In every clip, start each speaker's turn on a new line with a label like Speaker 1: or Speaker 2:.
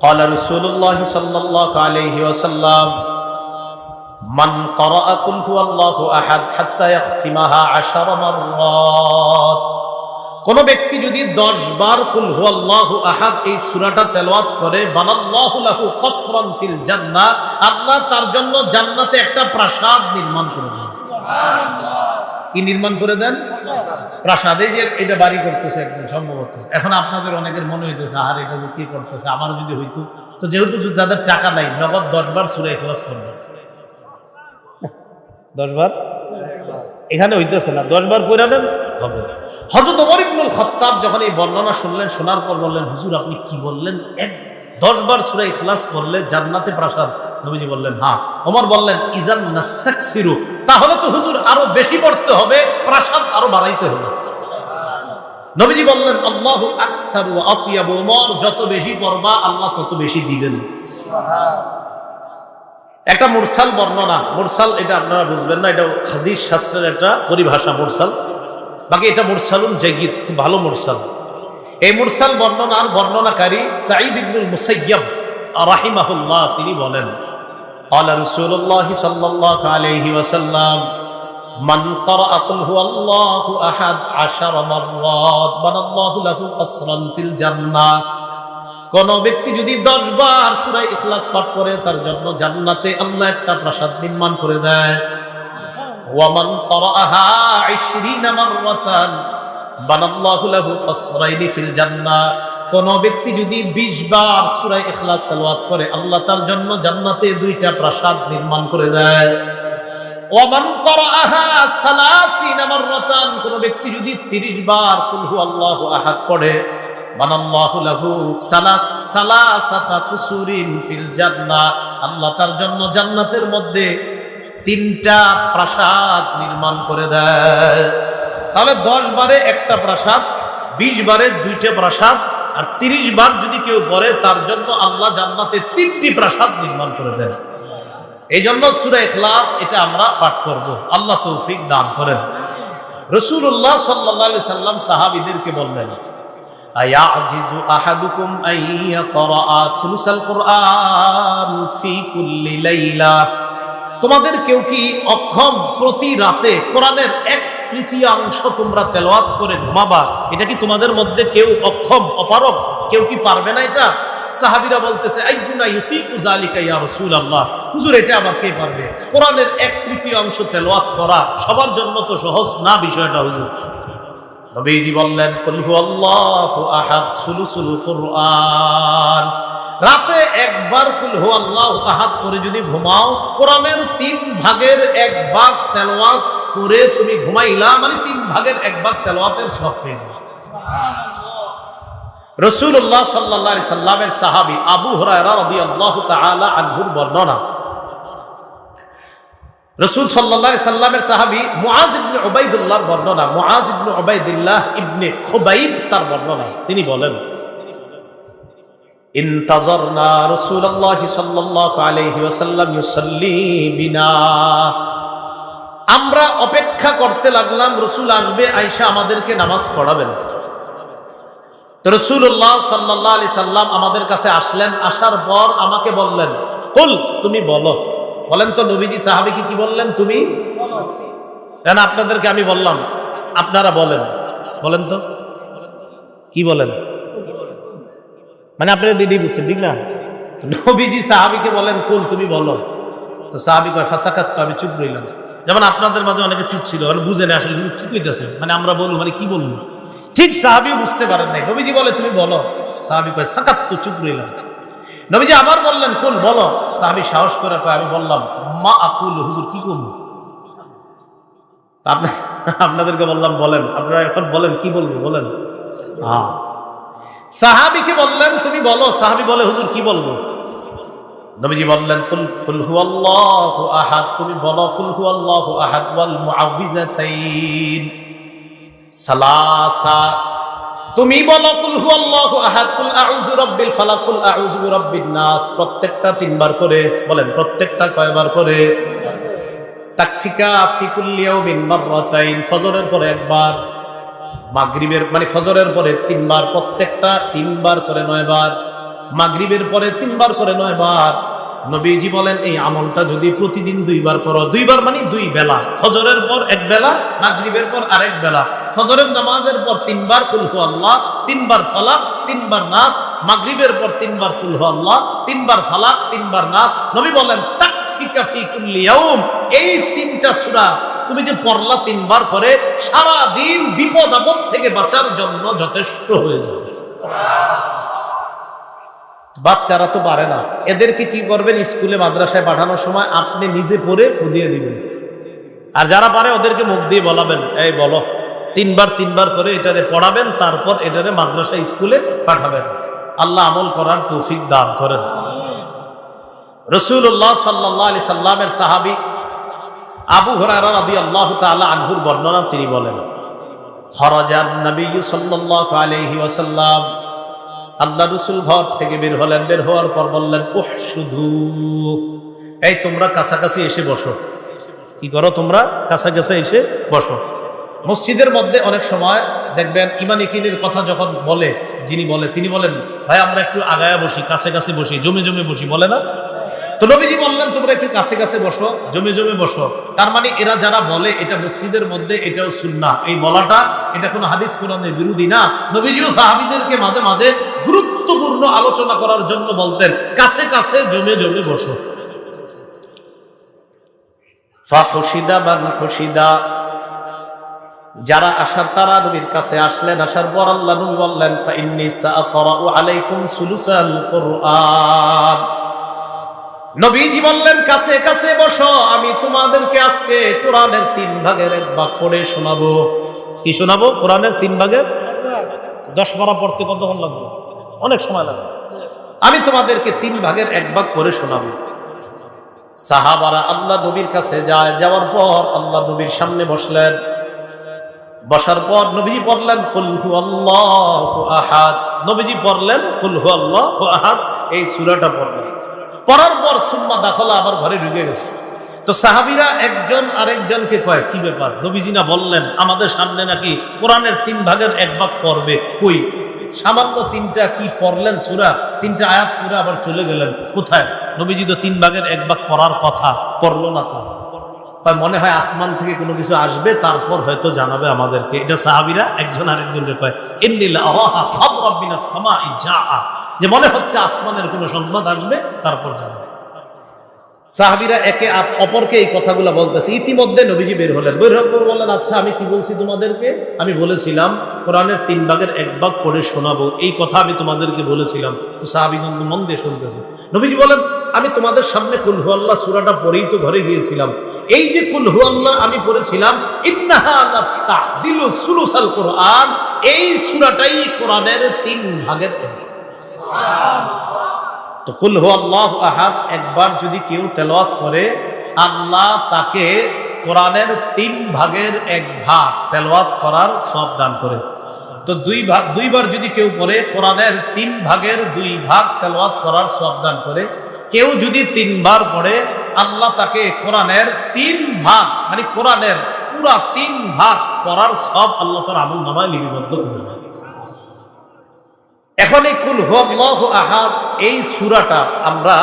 Speaker 1: قال رسول الله صلى الله عليه وسلم من قرأ قل هو الله أحد حتى يختمها عشر مرات কোন ব্যক্তি যদি দশ বার কুল হু আল্লাহু আহাদ এই সূরাটা তেলাওয়াত করে বানাল্লাহু লাহু কসরান ফিল জান্নাহ আল্লাহ তার জন্য জান্নাতে একটা প্রাসাদ নির্মাণ করে দেন কি নির্মাণ করে দেন? প্রাসাদে যে এটা বাড়ি করতেছে একদম সম্ভবত এখন আপনাদের অনেকের মনে হইতেছে আর এটা যে কি করতেছে? আমার যদি হইতো। তো যেহেতু যাদের টাকা নাই নগদ দশ বার সুরে ক্লাস করবে দশ বার? এখানে হইতেছে না। দশ বার পড়ে নেন হবে। হজরত ওমর ইবনুল খত্তাব যখন এই বর্ণনা শুনলেন শোনার পর বললেন হুজুর আপনি কি বললেন? এক দশ বার সুরে ইখলাস পড়লে জান্নাতে প্রাসাদ নবীজি বললেন হ্যাঁ ওমর বললেন, ইজান নাস্তাকসিরু। তাহলে তো হুজুর আরও বেশি পড়তে হবে, প্রাসাদ আরও বাড়াইতে হবে। নবীজি বললেন, আল্লাহু আকসারু আতিয়াবু ওমর, যত বেশি পড়বা আল্লাহ তত বেশি দিবেন। একটা মুরসাল বর্ণনা, মুরসাল এটা আপনারা বুঝবেন না, এটা হাদিস শাস্ত্রের একটা পরিভাষা মুরসাল। বাকি এটা মুরসালুন জাইয়িদ খুব ভালো মুরসাল। এই মুরসাল বর্ণনার বর্ণনাকারী সাঈদ ইবনুল মুসাইয়াব রাহিমাহুল্লাহ তিনি বলেন قال رسول الله صلى الله عليه وسلم من قرأ قل هو الله أحد عشر مرات بنى الله له قصرا في الجنة কোন ব্যক্তি যদি দশ বার সুরাই ইখলাস পাঠ করে তার জন্য জান্নাতে আল্লাহ একটা প্রাসাদ নির্মাণ করে দেয় ওয়ামান করাহা ইশরিনা মাররাতান বানাল্লাহু লাহু কসরাইনি ফিল জান্নাহ কোন ব্যক্তি যদি 20 বার সূরা ইখলাস তেলাওয়াত করে, আল্লাহ তার জন্য জান্নাতে দুইটা প্রাসাদ নির্মাণ করে দেয়। ব্যক্তি যদি 30 বার কুল হু আল্লাহু আহাদ পড়ে লাহু আল্লাহ তার জন্য জান্নাতের মধ্যে তিনটা প্রাসাদ নির্মাণ করে দেয়। তাহলে দশ বারে একটা প্রাসাদ, বিশ বারে দুইটা প্রাসাদ আর তিরিশ বার যদি কেউ পড়ে তার জন্য আল্লাহ জান্নাতে তিনটি প্রাসাদ নির্মাণ করে দেন এই জন্য সুরে ইখলাস এটা আমরা পাঠ করব আল্লাহ তৌফিক দান করেন রসুল্লাহ সাল্লাহ সাল্লাম সাহাবিদেরকে বললেন أيعجز أحدكم أن يقرأ ثلث القرآن في كل ليلة তোমাদের কেউ কি অক্ষম প্রতি রাতে কোরআনের এক তৃতীয়াংশ তোমরা তেলাওয়াত করে ঘুমাবা। এটা কি তোমাদের মধ্যে কেউ অক্ষম অপারক কেউ কি পারবে না এটা? সাহাবিরা বলতেছে হুজুর, এটা কে পারবে। কোরআনের এক তৃতীয়াংশ করা সবার জন্য তো সহজ না বিষয়টা, হুজুর? বললেন হুয়াল্লাহু রাতে একবার কুল হু আল্লাহ আহাদ করে যদি ঘুমাও, কোরআনের তিন ভাগের এক ভাগ তেলাওয়াত করে তুমি ঘুমাইলা মানে তিন ভাগের এক ভাগ তেলাওয়াতের সব পেয়ে রসুল্লাহ সাল্লাহ সাল্লামের সাহাবি আবু আনহুর বর্ণনা। রসুল সাল্লাহ সাল্লামের সাহাবি মুআজ ইবনে উবাইদুল্লাহর বর্ণনা, Muaz ibn Ubaidullah ibn Khubaib তার বর্ণনা। তিনি বলেন, ইন্তাজারনা রাসূলুল্লাহ সাল্লাল্লাহু আলাইহি ওয়াসাল্লাম ইউসাল্লি বিনা। আমরা অপেক্ষা করতে লাগলাম, রসুল আসবে, আয়েশা আমাদেরকে নামাজ পড়াবেন। রসুল্লাহ সাল্লাহ আলি সাল্লাম আমাদের কাছে আসলেন, আসার পর আমাকে বললেন, কুল, তুমি বলো। বলেন তো নবীজি, সাহাবিকে কি বললেন তুমি? কেন আপনাদেরকে আমি বললাম, আপনারা বলেন। বলেন তো, কি বলেন? মানে আপনারা দিদি বুঝছেন, ঠিক না? নবীজি, সাহাবিকে বলেন, কুল, তুমি বলো। তো সাহাবি কয়, ফাঁসাকাত তো আমি চুপ রইলাম। যেমন আপনাদের মাঝে অনেকে চুপ ছিল মানে বুঝে না আসলে কি কইতেছে। মানে আমরা বলব মানে কি বলব? ঠিক সাহাবিও বুঝতে পারেন নাই। নবীজি বলে, তুমি বলো। সাহাবি কয় সাকাত তো চুপ রইলাম। নবীজি আবার বললেন কুল বলো? সাহাবি সাহস করে কয়, আমি বললাম, মা আকুল, হুজুর কি করব? আপনাদেরকে বললাম, বলেন। আপনারা এখন বলেন, কি বলব? বলেন। হ্যাঁ সাহাবিকে বললেন, তুমি বলো। সাহাবি বলে, হুজুর কি বলব? নবীজি বললেন, কুল কুল হুয়াল্লাহু আহাদ। তুমি বলো, কুল হুয়াল্লাহু আহাদ ওয়াল মুআউযিযাতাইন। সালাসা, তুমি বলো, কুল হুয়াল্লাহু আহাদ। কুল আউযু রাব্বিল ফালাক। কুল আউযু বিরাব্বিন নাস। প্রত্যেকটা তিনবার করে বলেন, প্রত্যেকটা কয়বার করে? তাকফিকা ফি কুল্লি ইয়াউমিন মাররাতাইন। ফজরের পরে একবার, মাগরিবের মানে ফজরের পরে তিনবার, প্রত্যেকটা তিনবার করে নয়বার, মাগরিবের পরে তিনবার করে নয় বার নবীজি বলেন, এই আমলটা যদি প্রতিদিন দুইবার করো, দুইবার মানে দুই বেলা। ফজরের পর এক বেলা, মাগরিবের পর আরেক বেলা। ফজরের নামাজের পর তিনবার কুলহু আল্লাহ, তিনবার ফালাক তিনবার নাস মাগরিবের পর তিনবার কুলহু আল্লাহ, তিনবার ফালাক তিনবার নাস নবী বলেন এই তিনটা সূরা তুমি যে পড়লা তিনবার করে সারা দিন বিপদ আপদ থেকে বাঁচার জন্য যথেষ্ট হয়ে যাবে। বাচ্চারা তো পারে না। এদেরকে কি করবেন? স্কুলে, মাদ্রাসায় পাঠানোর সময় আপনি নিজে পড়ে ফুদিয়ে দিবেন। আর যারা পারে, ওদেরকে মুখ দিয়ে বলাবেন, এই বলো, তিনবার তিনবার করে এটারে পড়াবেন, তারপর এটারে মাদ্রাসা স্কুলে পাঠাবেন। আল্লাহ আমল করার তৌফিক দান করেন। রসুল্লাহ সাল্লাহ আলি সাল্লামের সাহাবি আবু হরারা রাদি আল্লাহ তাআলা আনহুর বর্ণনা তিনি বলেন, খরজান নবী সাল্লাল্লাহু আলাইহি ওয়াসাল্লাম আল্লাহ রসুল ঘর থেকে বের হলেন, বের হওয়ার পর বললেন ওহ শুধু। এই তোমরা কাছাকাছি এসে বসো। কি করো তোমরা? কাছাকাছি এসে বসো। মসজিদের মধ্যে অনেক সময় দেখবেন ইমানি কিনের কথা যখন বলে, যিনি বলে, তিনি বলেন, ভাই, আমরা একটু আগায়া বসি কাছে কাছে বসি, জমে জমে বসি। বলে না? তো নবীজি বললেন, তোমরা একটু কাছে কাছে বসো, জমে জমে বসো। তার মানে এরা যারা বলে, এটা মসজিদের মধ্যে, এটাও সুন্না এই বলাটা, এটা কোনো হাদিস কোরআনের বিরোধী না। নবীজিও সাহাবিদেরকে মাঝে মাঝে গুরুত্বপূর্ণ আলোচনা করার জন্য বলতেন, কাছে কাছে জমে জমে বসো। যারা আসার তারা নবীর কাছে আসলেন, আসার পর আল্লাহ বললেন নবীজি বললেন, কাছে কাছে বসো, আমি তোমাদেরকে আজকে কোরআনের তিন ভাগের এক ভাগ পড়ে শোনাবো। কি শোনাবো? কোরআনের তিন ভাগের? দশ বারা পড়তে কতক্ষণ লাগবে? অনেক সময় লাগবে আমি তোমাদেরকে তিন ভাগের এক ভাগ করে শোনাবো। সাহাবারা আল্লাহ নবীর কাছে যায়, যাওয়ার পর আল্লাহ নবীর সামনে বসলেন। বসার পর নবীজি পড়লেন কুলহু আল্লাহ আহাদ। নবীজি পড়লেন কুলহু আল্লাহ আহাদ। এই সূরাটা পড়লেন পড়ার পর সুম্মা দাখলা আবার ঘরে ঢুকে গেছে। তো সাহাবিরা একজন আরেকজনকে কয়, কি ব্যাপার? নবীজি না বললেন, আমাদের সামনে নাকি কোরআনের তিন ভাগের এক ভাগ পড়বে। কই? সামান্য তিনটা কি পড়লেন সুরা? তিনটা আয়াত পুরো আবার চলে গেলেন। কোথায়? নবীজি তো তিন ভাগের এক ভাগ পড়ার কথা। পড়ল না তো। মনে হয় আসমান থেকে কোনো কিছু আসবে, তারপর হয়তো জানাবে আমাদেরকে। এটা সাহাবিরা, একজন আরেকজনকে কয় যে মনে হচ্ছে আসমানের কোনো সংবাদ আসবে, তারপর জানাবে। সাহাবিরা একে অপরকে এই কথাগুলো বলতেছে। ইতিমধ্যে নবীজি বের হলেন। বের বললেন আচ্ছা আমি কি বলছি তোমাদেরকে? আমি বলেছিলাম, কোরআনের তিন ভাগের এক ভাগ পড়ে শোনাবো। এই কথা আমি তোমাদেরকে বলেছিলাম। তো সাহাবিগণ মন দিয়ে শুনতেছে। নবীজি বলেন, আমি তোমাদের সামনে কুলহু আল্লাহ সুরাটা পড়েই তো ঘরে গিয়েছিলাম। এই যে কুলহু আল্লাহ আমি পড়েছিলাম কোরআন। এই সুরাটাই কোরআনের তিন ভাগের এক। তো হু আল্লাহ আহাদ, একবার যদি কেউ তেলাওয়াত করে, আল্লাহ তাকে কোরআনের তিন ভাগের এক ভাগ তেলাওয়াত করার সব দান করে। তো দুই ভাগ, দুইবার যদি কেউ পড়ে কোরআনের তিন ভাগের দুই ভাগ তেলাওয়াত করার সব দান করে। কেউ যদি তিনবার পড়ে, আল্লাহ তাকে কোরআনের তিন ভাগ মানে কোরআনের পুরা তিন ভাগ পড়ার সব আল্লাহ তার আমল নামায় লিপিবদ্ধ করে দেয়। এখন এই কুল হুয়াল্লাহু আহাদ, এই সূরাটা আমরা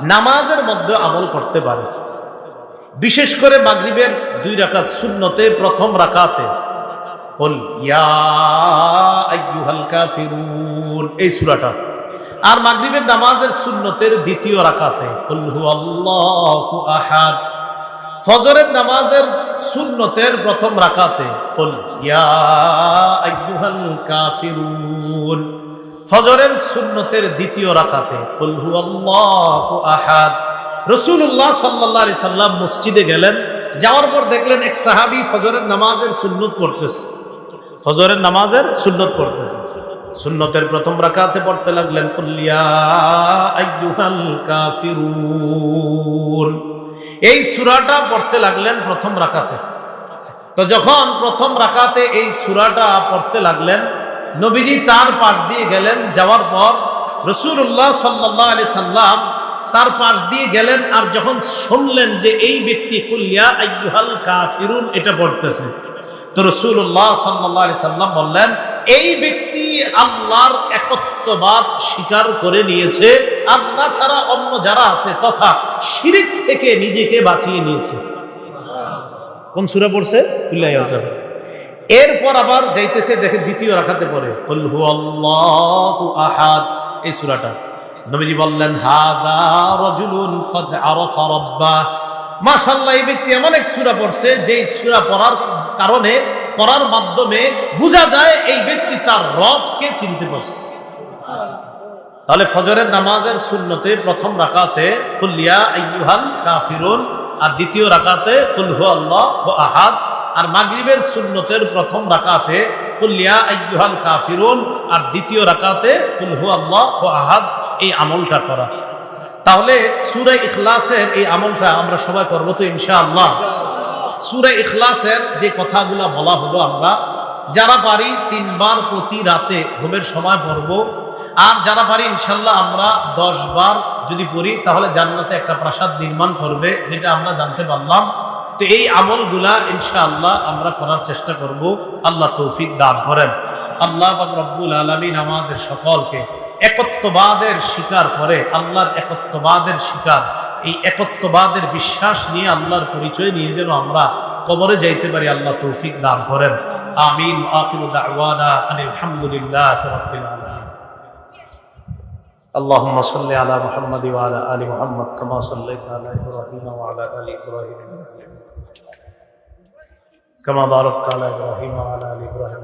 Speaker 1: নামাজের মধ্যে আমল করতে পারি। বিশেষ করে মাগরিবের দুই রাকাত শূন্যতে প্রথম রাকাতে। এই সূরাটা। আর মাগরিবের নামাজের শূন্যতের দ্বিতীয় রাকাতে আহাদ ফজরের নামাজের সুন্নতের প্রথম আইয়ুহাল কাফিরুন। ফজরের সুন্নতের দ্বিতীয় হুয়াল্লাহু আহাদ। রাসূলুল্লাহ সাল্লাল্লাহু আলাইহি সাল্লাম মসজিদে গেলেন, যাওয়ার পর দেখলেন এক সাহাবী ফজরের নামাজের সুন্নত পড়তেছে। ফজরের নামাজের সুন্নত পড়তেছে। সুন্নতের প্রথম রাকাতে পড়তে লাগলেন কাফিরুন। এই সুরাটা পড়তে লাগলেন প্রথম রাখাতে তো যখন প্রথম রাখাতে এই সুরাটা পড়তে লাগলেন, নবীজি তার পাশ দিয়ে গেলেন, যাওয়ার পর রসুল্লাহ সাল্লাহ আলি সাল্লাম তার পাশ দিয়ে গেলেন আর যখন শুনলেন যে এই ব্যক্তি কুল্লিয়া আইহাল কাফিরুন, এটা পড়তেছে। তো রসুল্লাহ সাল্লাহ সাল্লাম বললেন, এই ব্যক্তি আল্লাহর একত্ববাদ স্বীকার করে নিয়েছে, আল্লাহ ছাড়া অন্য যারা আছে তথা শিরিক থেকে নিজেকে বাঁচিয়ে নিয়েছে। কোন সুরা পড়ছে? এরপর আবার যাইতেছে, দেখে দ্বিতীয় রাখাতে পরে কুল হু আল্লাহু আহাদ। এই সূরাটা। নবীজি বললেন, হাদা রাজুলুন কদ আরাফা রাব্বাহ। মাশাআল্লাহ, এই ব্যক্তি এমন এক সূরা পড়ছে, যেই সূরা পড়ার কারণে, পড়ার মাধ্যমে বোঝা যায় এই ব্যক্তি তার রবকে চিনতে পারছে। তাহলে ফজরের নামাজের শূন্যতে প্রথম রাকাতে কাফিরুন, আর দ্বিতীয় রাকাতে আহাদ, আর মাগরিবের শূন্যতের প্রথম রাকাতে কাফিরুন, আর দ্বিতীয় রাকাতে আহাদ, এই আমলটা করা। তাহলে সূরা ইখলাসের এই আমলটা আমরা সবাই করব তো ইনশাআল্লাহ। সূরা ইখলাসের যে কথাগুলা বলা হলো আমরা, যারা পারি তিনবার প্রতি রাতে ঘুমের সময় পড়ব, আর যারা পারি ইনশাল্লাহ আমরা দশ বার যদি পড়ি, তাহলে জান্নাতে একটা প্রাসাদ নির্মাণ করবে, যেটা আমরা জানতে পারলাম। তো এই আমলগুলা ইনশাআল্লাহ আমরা করার চেষ্টা করব। আল্লাহ তৌফিক দান করেন। আল্লাহ রব্বুল আলমিন আমাদের সকলকে একত্ববাদের স্বীকার করে আল্লাহর একত্ববাদের স্বীকার এই একত্ববাদের বিশ্বাস নিয়ে আল্লাহর পরিচয় নিয়ে যেন আমরা কবরে যাইতে পারি আল্লাহ তৌফিক দান করেন আমিন আখিরু দাওয়ানা আনিল হামদুলিল্লাহ রাব্বিল আলামিন اللهم صل على محمد وعلى ال محمد كما صليت على ابراهيم وعلى ال ابراهيم كما باركت على ابراهيم وعلى ال ابراهيم